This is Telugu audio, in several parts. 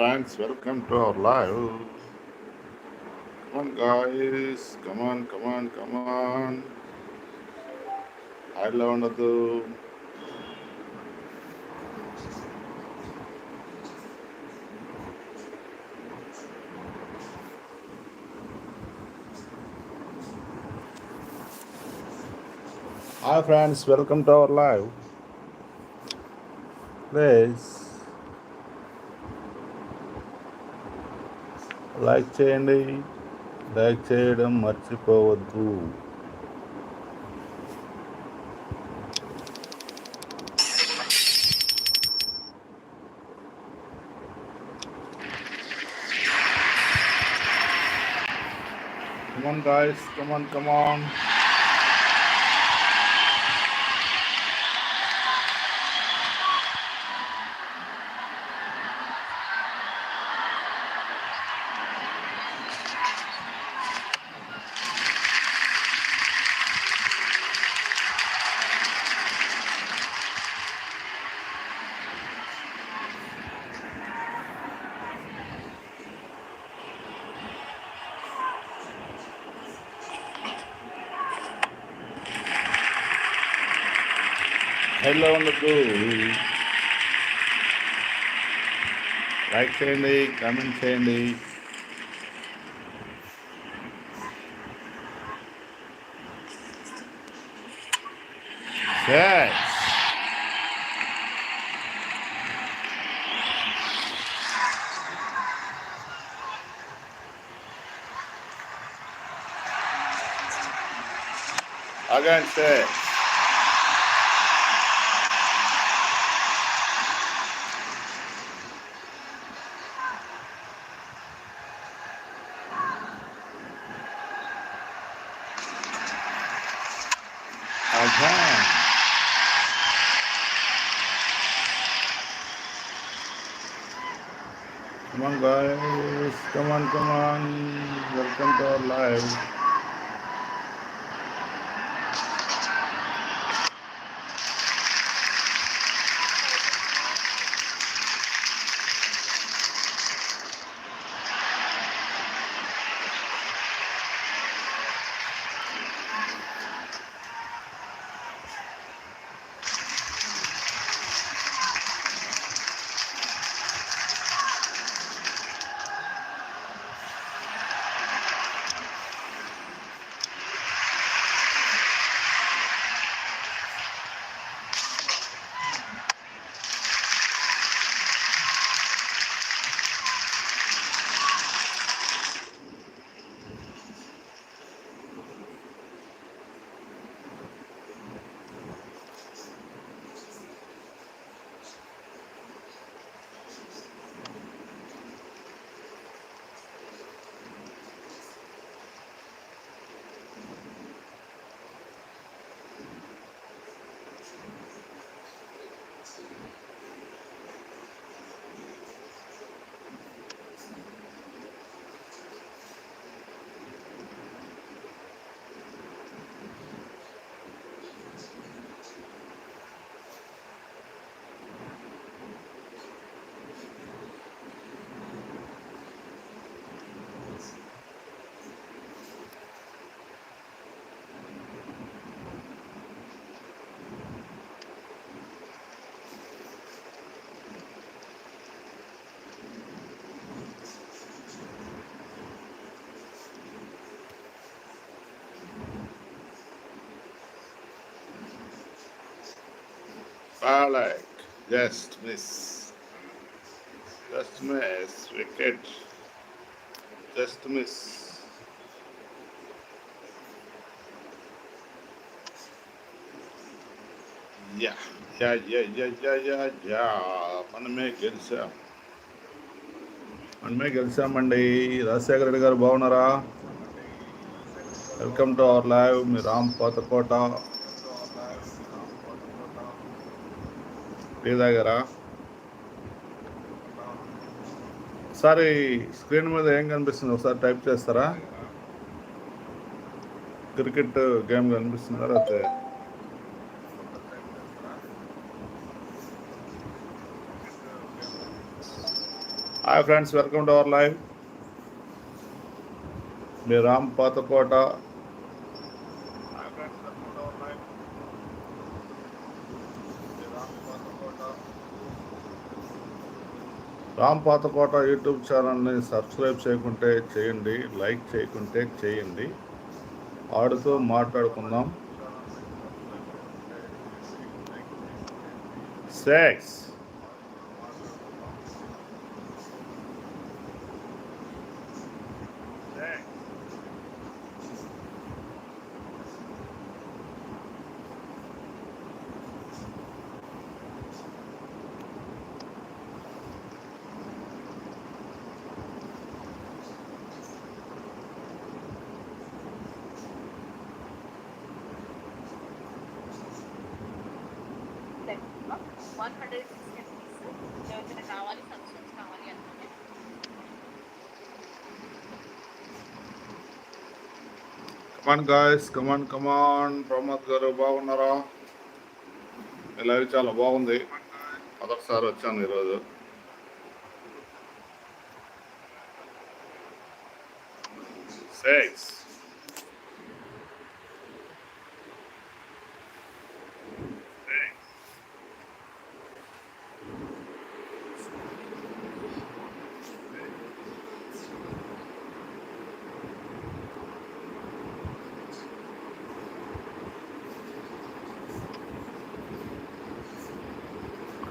friends, welcome to our live. Come on, guys. Come on, come on, come on. I love another. Hi, friends. Welcome to our live. Please. Like చేయండి లైక్ చేయడం మర్చిపోవద్దు Come on, guys. Come on, come on. హైలో ఉండదు లైక్ చేయండి కామెంట్ చేయండి Yes. Again, six. Again. Come on, guys. Come on, come on. Welcome to our live. Alec, just miss just miss wicket just miss yeah yeah yeah yeah yeah yeah yeah మనమే గెలిచాం. మనమే గెలిచామండి. రాజశేఖర రెడ్డి గారు బాగున్నారా? వెల్కమ్ టు అవర్ లైవ్ మీ రామ్ పోతకోట. టీ తాగారా? ఒకసారి స్క్రీన్ మీద ఏం కనిపిస్తుంది? ఒకసారి టైప్ చేస్తారా? క్రికెట్ గేమ్ కనిపిస్తుందా? లేకపోతే hi friends welcome to our live. Me Ram Pathakota Ram Pathakota YouTube ఛానల్ని సబ్స్క్రైబ్ చేయకుంటే చేయండి లైక్ చేయకుంటే చేయండి. ఆడుతూ మాట్లాడుకుందాం. సెక్స్ ఎవరికైనా కావాలి ఫంక్షన్స్ కావాలి అనుకుంటే come on guys come on come on Pramod గారు బాగున్నారా? మీ లైవ్ చాలా బాగుంది. మొదటిసారి వచ్చాను ఈరోజు. Six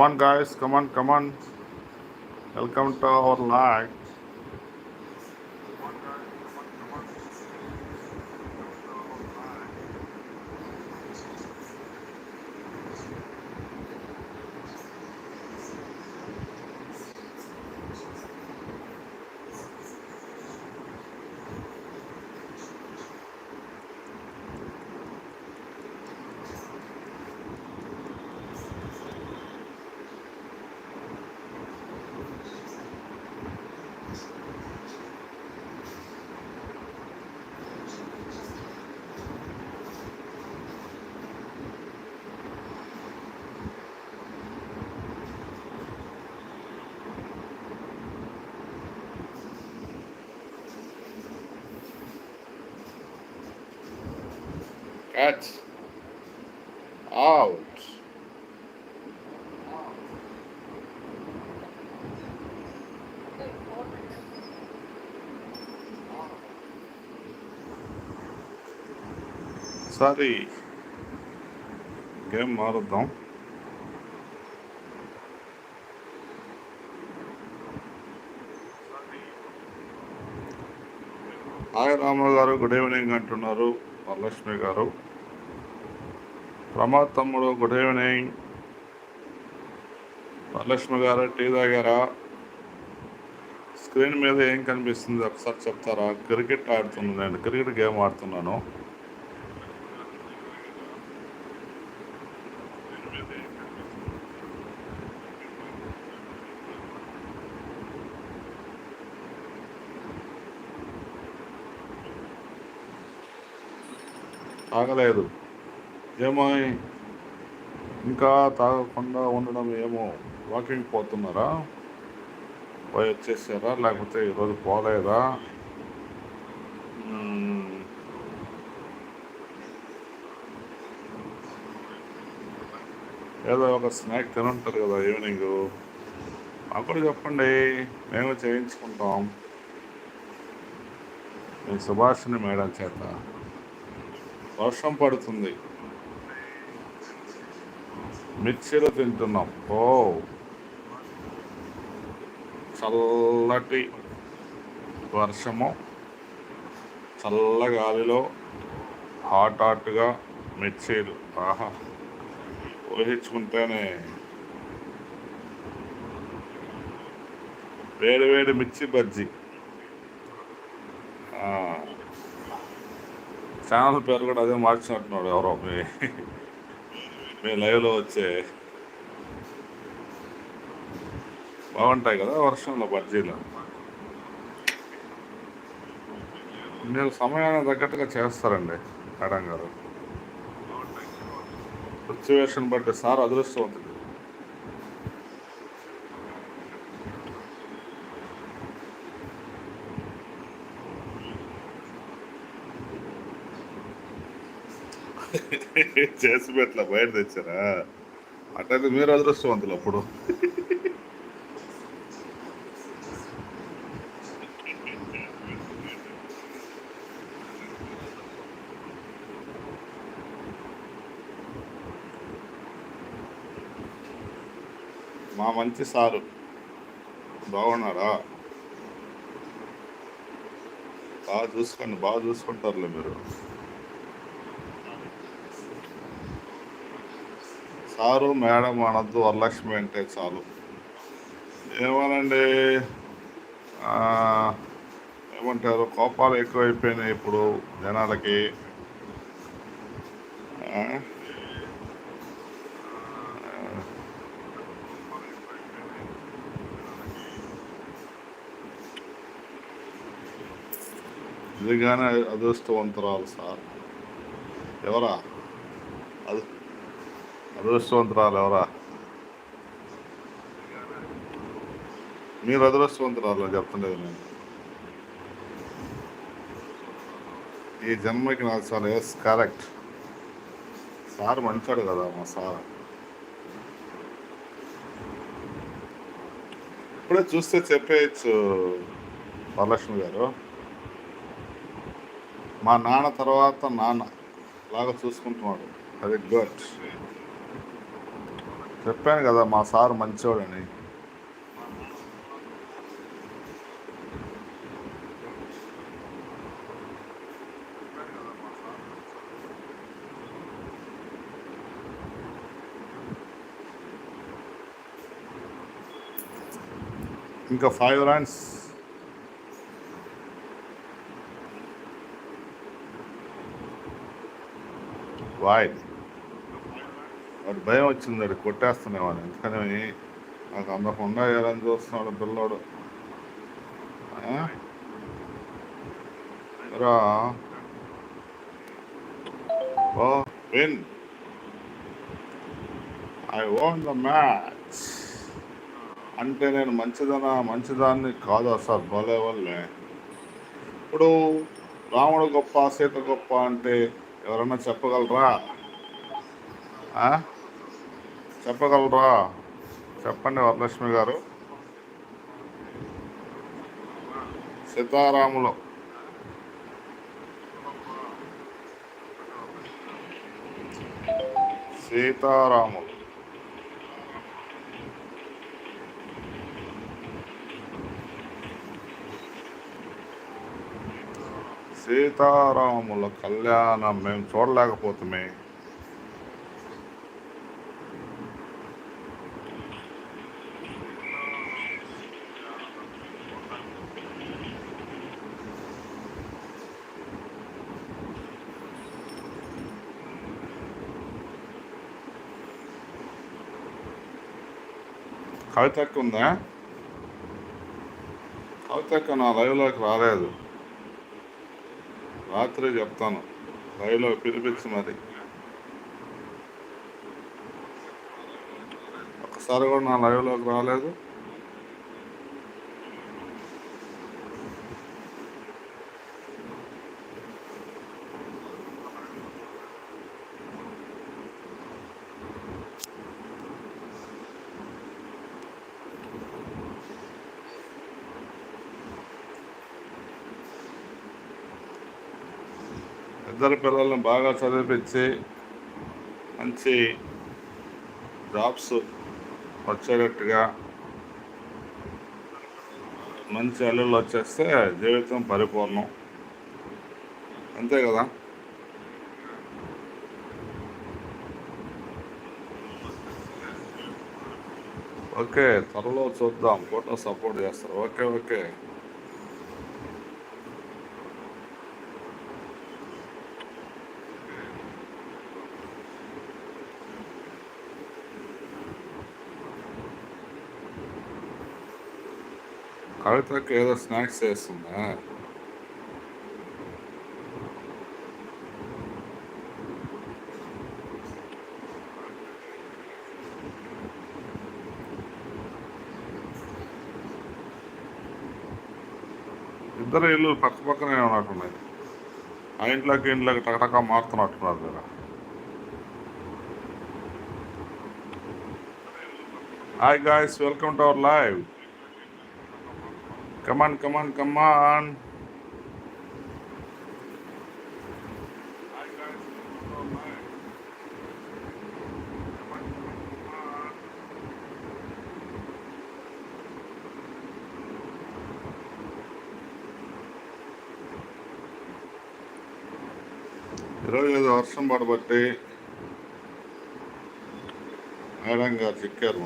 Come on, guys. Come on, come on. Welcome to our live. Cat. Out. Sorry game మారుద్దాం hi Rama గారు గుడ్ ఈవినింగ్ అంటున్నారు వరలక్ష్మి గారు ప్రమాద్ తమ్ముడు గుడ్ ఈవినింగ్ వరలక్ష్మి గారు టీ తాగారా? స్క్రీన్ మీద ఏం కనిపిస్తుంది? ఒకసారి చెప్తారా? క్రికెట్ ఆడుతున్నాను నేను. క్రికెట్ గేమ్ ఆడుతున్నాను. ఆగలేదు. ఏమో ఇంకా తాగకుండా ఉండడం ఏమో వాకింగ్ పోతున్నారా? పోయి వచ్చేసారా? లేకపోతే ఈరోజు పోలేదా? ఏదో ఒక స్నాక్ తినుంటారు కదా ఈవినింగ్. మాకు కూడా చెప్పండి మేము చేయించుకుంటాం. మీ సుభాషిణి మేడం చేత. వర్షం పడుతుంది. మిక్సీలో తింటున్నాం. ఓ చల్లటి వర్షము చల్ల గాలిలో హాట్ హాట్గా మిక్సీలు. ఆహా. ఊహించుకుంటేనే వేడి వేడి మిర్చి బజ్జీ. ఛానల్ పేరు కూడా అదే మార్చినట్టున్నాడు ఎవరో. మీ లైవ్లో వచ్చే బాగుంటాయి కదా వర్షంలో బజ్జీలు? మీరు సమయానికి తగ్గట్టుగా చేస్తారండి మేడం గారు. సిచ్యువేషన్ బట్టి సార్ అదృష్టవంతుడు చేసి పెట్టలా బయట తెచ్చారా? అట్టయితే మీరు అదృష్టవంతులు అప్పుడు. మా మంచి సారు. బాగున్నారా? బాగా చూసుకోండి బాగా చూసుకుంటారులే మీరు. సారు మేడం అనద్దు వరలక్ష్మి అంటే చాలు. ఏమనండి. ఏమంటారు? కోపాలు ఎక్కువైపోయినాయి ఇప్పుడు జనాలకి. ఆ? నిజంగానే అదృష్టవంతురాలు సార్. ఎవరా? అది అదృష్టవంతురాలు ఎవరా? మీరు అదృష్టవంతురాలు అని చెప్తలేదు నేను. ఈ జన్మకి నాకు సార్ ఎస్ కరెక్ట్ సార్ మంచాడు కదా మా సార్. ఇప్పుడే చూస్తే చెప్పేయచ్చు వరలక్ష్మి గారు. మా నాన్న తర్వాత నాన్న లాగా చూసుకుంటున్నాడు. అది గుడ్ చెప్పాను కదా మా సార్ మంచోడని. ఇంకా ఫైవ్ రన్స్ వాయ్ వాడు భయం వచ్చింది అది కొట్టేస్తున్నామని. ఎందుకని? నాకు అందకుండా వేయాలని చూస్తున్నాడు పిల్లోడు. రా. ఓ win. I won the match. అంటే నేను మంచిదనా? మంచిదాన్ని కాదు సార్? భలే వాళ్ళే. ఇప్పుడు రాముడు గొప్ప సీత గొప్ప అంటే ఎవరన్నా చెప్పగలరా? ఆ? చెప్పగలరా? చెప్పండి వరలక్ష్మి గారు. సీతారాములు. సీతారాములు. సీతారాముల కళ్యాణం మేము చూడలేకపోతున్నాయి కవితక్క ఉందా కవితక్క నా లైవ్లోకి రాలేదు. రాత్రి చెప్తాను. లైవ్లో పిలిపించి మరి. ఒకసారి కూడా నా లైవ్లోకి రాలేదు. ఇద్దరు పిల్లల్ని బాగా చదివిపించి మంచి జాబ్స్ వచ్చేటట్టుగా మంచి అల్లుళ్ళు వచ్చేస్తే జీవితం పరిపూర్ణం. అంతే కదా? ఓకే త్వరలో చూద్దాం. ఫోటో సపోర్ట్ చేస్తారు. Okay okay. కవితకు ఏదో స్నాక్స్ చేస్తుందా? ఇద్దరు ఇల్లు పక్క పక్కనే ఉన్నట్టున్నాయి. ఆ ఇంట్లోకి ఇంట్లోకి టకటక మారుతున్నట్టున్నారు కదా. Hi guys welcome to our live Come on, come on, come on. Hi guys, welcome to our live. Come on, come on, come on. ఈరోజు ఏదో వర్షం పడబట్టి మేడం గారు చిక్కారు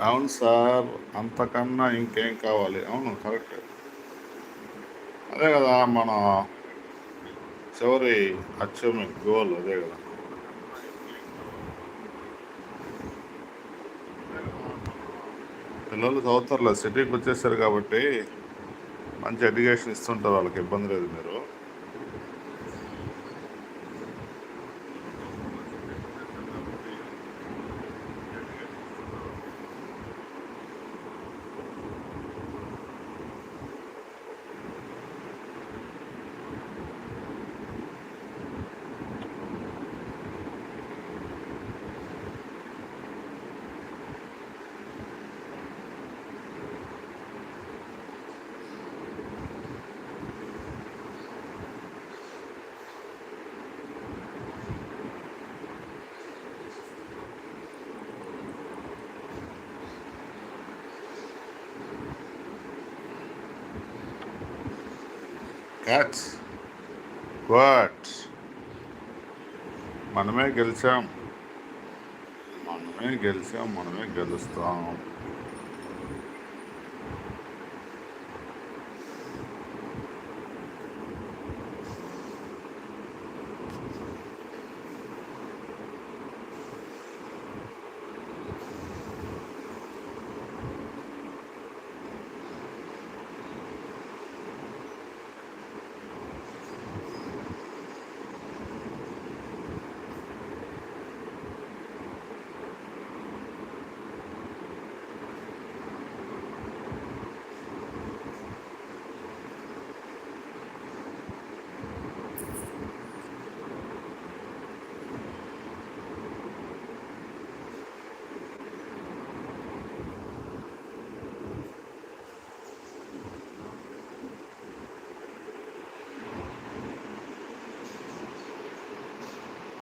అవును సార్ అంతకన్నా ఇంకేం కావాలి? అవును కరెక్ట్. అదే కదా మన చివరి అచీవ్మెంట్ గోల్ అదే కదా. పిల్లలు చదువుతారులే సిటీకి వచ్చేసారు కాబట్టి మంచి ఎడ్యుకేషన్ ఇస్తుంటారు వాళ్ళకి ఇబ్బంది లేదు మీరు. క్యాట్స్ వాట్ మనమే గెలిచాం. మనమే గెలిచాం మనమే గెలుస్తాం.